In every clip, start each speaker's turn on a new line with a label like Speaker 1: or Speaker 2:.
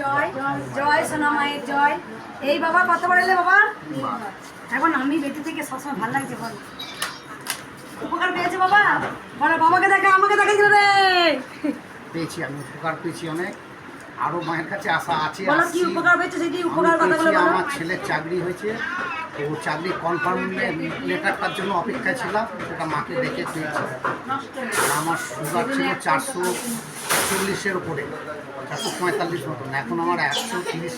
Speaker 1: জয় জয় সোনা মায়ের জয়। এই বাবা কত বড় বাবা? এখন আমি বেটি থেকে সবসময় ভালো লাগছে বল। উপকার পেয়েছে বাবা? বলো বাবাকে দেখা আমাকে দেখাইছিল রে।
Speaker 2: পেয়েছি আমি উপকার পেয়েছি অনেক। আরও মায়ের কাছে আশা আছে
Speaker 1: বলো কি উপকার পেয়েছে সেটি উপকার কথাগুলো বলো।
Speaker 2: আমার ছেলের চাকরি হয়েছে। তো চাকরি কনফার্ম লেটারটার জন্য অপেক্ষায় ছিলাম। সেটা মাকে দেখে পেয়েছি। আমার সুগার ছিল চারশো চল্লিশের উপরে। চারশো পঁয়তাল্লিশ মতন। এখন আমার একশো তিরিশ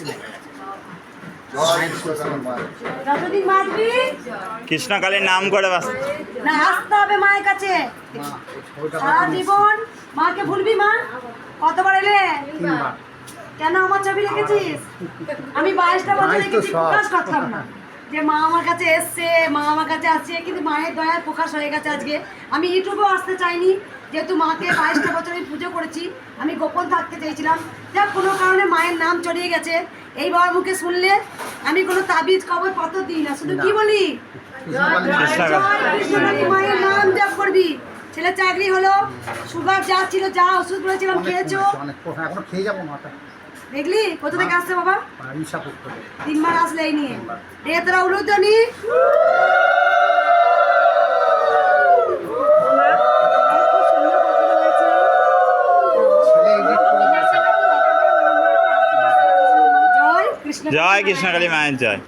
Speaker 3: কৃষ্ণকালীর নাম করে
Speaker 1: না আসতে হবে মায়ের কাছে। সারা জীবন মাকে ভুলবি মা? কতবার এলে? কেন আমার ছবি রেখেছিস? আমি বাইশটা বছর রেখেছি প্রকাশ করতাম না। যে মা আমার কাছে এসছে মা আমার কাছে আসছে কিন্তু মায়ের দয়ায় প্রকাশ হয়ে গেছে আজকে। আমি ইউটিউবেও আসতে চাইনি যেহেতু মাকে বাইশটা বছর আমি পুজো করেছি আমি গোপন থাকতে চেয়েছিলাম। যা কোনো কারণে মায়ের নাম চড়িয়ে গেছে। এই বাবার মুখে শুনলে আমি কোনো তাবিজ কবর পত্র দিই না। শুধু কি বলি? মায়ের নাম জপ করবি। ছেলে চাকরি হলো সুগার যা ছিল যা ওষুধ বলেছিলাম খেয়েছো।
Speaker 2: খেয়ে যাব মাটা।
Speaker 1: দেখলি? কোথা থেকে আসছে বাবা? তিনবার আসলে এই নিয়ে। রে তোরা উলুধ্বনি। জয় কৃষ্ণ
Speaker 3: কালী কৃষ্ণকালী মায়ের জয়।